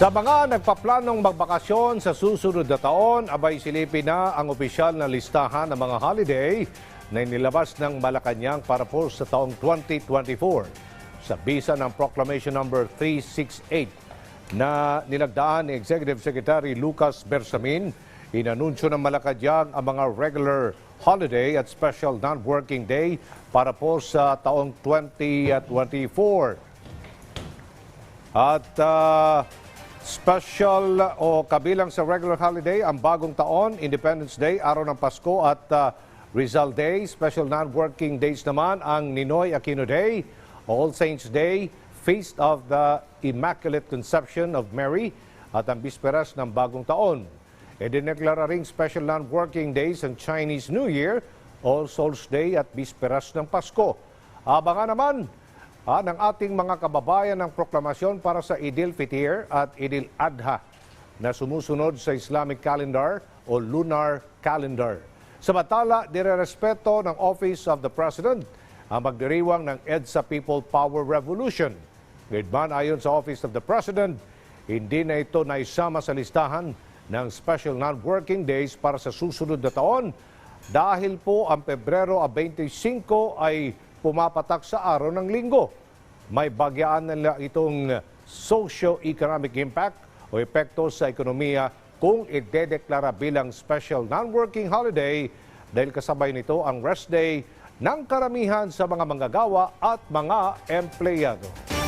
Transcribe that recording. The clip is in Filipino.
Sa mga nagpaplanong magbakasyon sa susunod na taon, abay silipin na ang opisyal na listahan ng mga holiday na inilabas ng Malacanang para po sa taong 2024. Sa bisa ng Proclamation Number 368 na nilagdaan ni Executive Secretary Lucas Bersamin, inanunsyo ng Malacanang ang mga regular holiday at special non-working day para po sa taong 2024. At ah, special o kabilang sa regular holiday ang bagong taon, Independence Day, araw ng Pasko at ah, Rizal Day. Special non-working days naman ang Ninoy Aquino Day, All Saints Day, Feast of the Immaculate Conception of Mary at ang bisperas ng bagong taon. E dineklara ring special non-working days ang Chinese New Year, All Souls Day at bisperas ng Pasko. Abangan naman ah, ng ating mga kababayan ng proklamasyon para sa Idil Fitir at Idil Adha na sumusunod sa Islamic calendar o lunar calendar. Samantala, direrespeto ng Office of the President ang magdiriwang ng EDSA People Power Revolution. Gayunman ayon sa Office of the President, hindi na ito naisama sa listahan ng special non-working days para sa susunod na taon dahil po ang Pebrero 25 ay pumapatak sa araw ng linggo. May bagyaan nila itong socio-economic impact o epekto sa ekonomiya kung idedeklara bilang special non-working holiday dahil kasabay nito ang rest day ng karamihan sa mga manggagawa at mga empleyado.